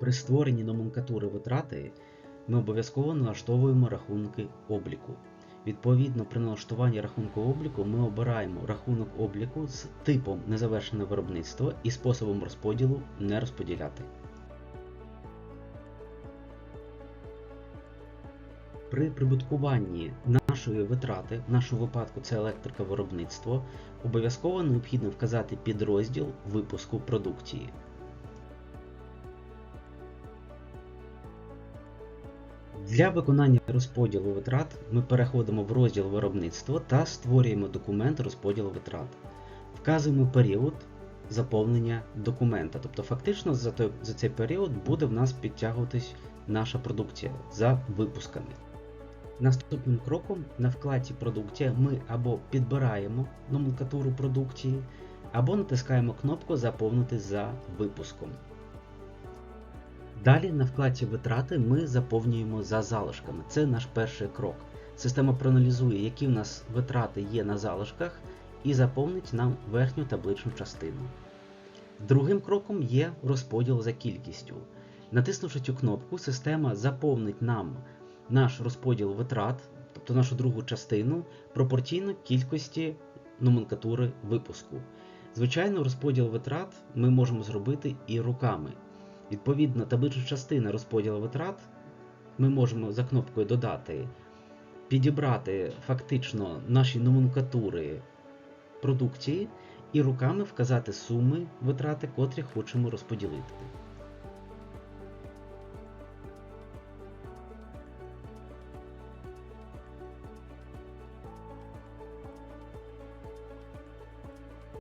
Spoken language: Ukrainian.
При створенні номенклатури витрати ми обов'язково налаштовуємо рахунки обліку. Відповідно, при налаштуванні рахунку обліку ми обираємо рахунок обліку з типом незавершене виробництво і способом розподілу не розподіляти. При прибуткуванні нашої витрати, в нашому випадку це електрика виробництво, обов'язково необхідно вказати підрозділ випуску продукції. Для виконання розподілу витрат ми переходимо в розділ виробництво та створюємо документ розподілу витрат. Вказуємо період заповнення документа. Тобто, фактично за, той, за цей період буде в нас підтягуватись наша продукція за випусками. Наступним кроком на вкладці Продукція ми або підбираємо номенклатуру продукції, або натискаємо кнопку Заповнити за випуском. Далі на вкладці Витрати ми заповнюємо за залишками. Це наш перший крок. Система проаналізує, які в нас витрати є на залишках, і заповнить нам верхню табличну частину. Другим кроком є розподіл за кількістю. Натиснувши цю кнопку, система заповнить нам наш розподіл витрат, тобто нашу другу частину, пропорційно кількості номенклатури випуску. Звичайно, розподіл витрат ми можемо зробити і руками. Відповідно, табличу частина розподілу витрат ми можемо за кнопкою Додати підібрати фактично наші номенклатури продукції і руками вказати суми витрати, котрі хочемо розподілити.